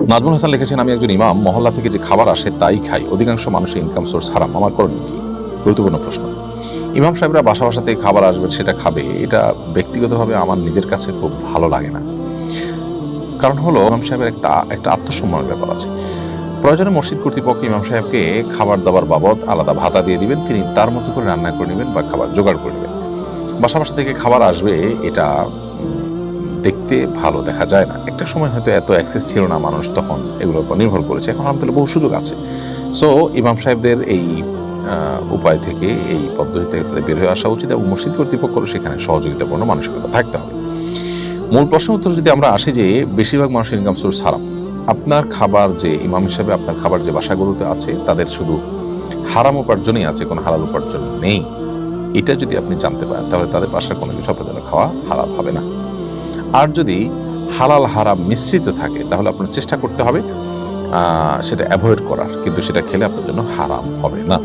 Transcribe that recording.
নাজমুল হাসান লিখেছেন, আমি একজন ইমাম, মহল্লা থেকে যে খাবার আসে তাই খাই। অধিকাংশ মানুষের ইনকাম সোর্স হারাম আমার করণীয় কি? গুরুত্বপূর্ণ প্রশ্ন। ইমাম সাহেবরা বাসা বাসা থেকে খাবার আসবে, সেটা খাবে। এটা ব্যক্তিগতভাবে আমার নিজের কাছে খুব ভালো লাগে না। কারণ হলো, ইমাম সাহেবের একটা একটা আত্মসম্মানের ব্যাপার আছে। প্রয়োজনে মসজিদ কর্তৃপক্ষ ইমাম সাহেবকে খাবার দাবার বাবদ আলাদা ভাতা দিয়ে দিবেন। তিনি তার মতো করে রান্না করে নেবেন বা খাবার জোগাড় করে নেবেন। বাসা বাসা থেকে খাবার আসবে, এটা দেখতে ভালো দেখা যায় না। একটা সময় হয়তো এত অ্যাক্সেস ছিল না মানুষ তখন এগুলোর উপর নির্ভর করেছে। এখন আলহামদুলিল্লাহ বহু সুযোগ আছে। সো ইমাম সাহেবদের এই উপায় থেকে, এই পদ্ধতি থেকে তাদের বের হয়ে আসা উচিত এবং মসজিদ কর্তৃপক্ষেরও সেখানে সহযোগিতাপূর্ণ মানসিকতা থাকতে হবে। মূল প্রশ্ন উত্তর যদি আমরা আসি যে, বেশিরভাগ মানুষের ইনকাম সোর্স হারাম। আপনার খাবার যে, ইমাম হিসাবে আপনার খাবার যে বাসাগুলোতে আছে, তাদের শুধু হারাম উপার্জনই আছে, কোনো হালাল উপার্জন নেই। এটা যদি আপনি জানতে পারেন, তাহলে তাদের বাসার কোনো কিছু আপনার জন্য খাওয়া হালাল হবে না। আর যদি হালাল হারাম মিশ্রিত থাকে, তাহলে আপনার চেষ্টা করতে হবে সেটা অ্যাভয়েড করার। কিন্তু সেটা খেলে আপনার জন্য হারাম হবে না।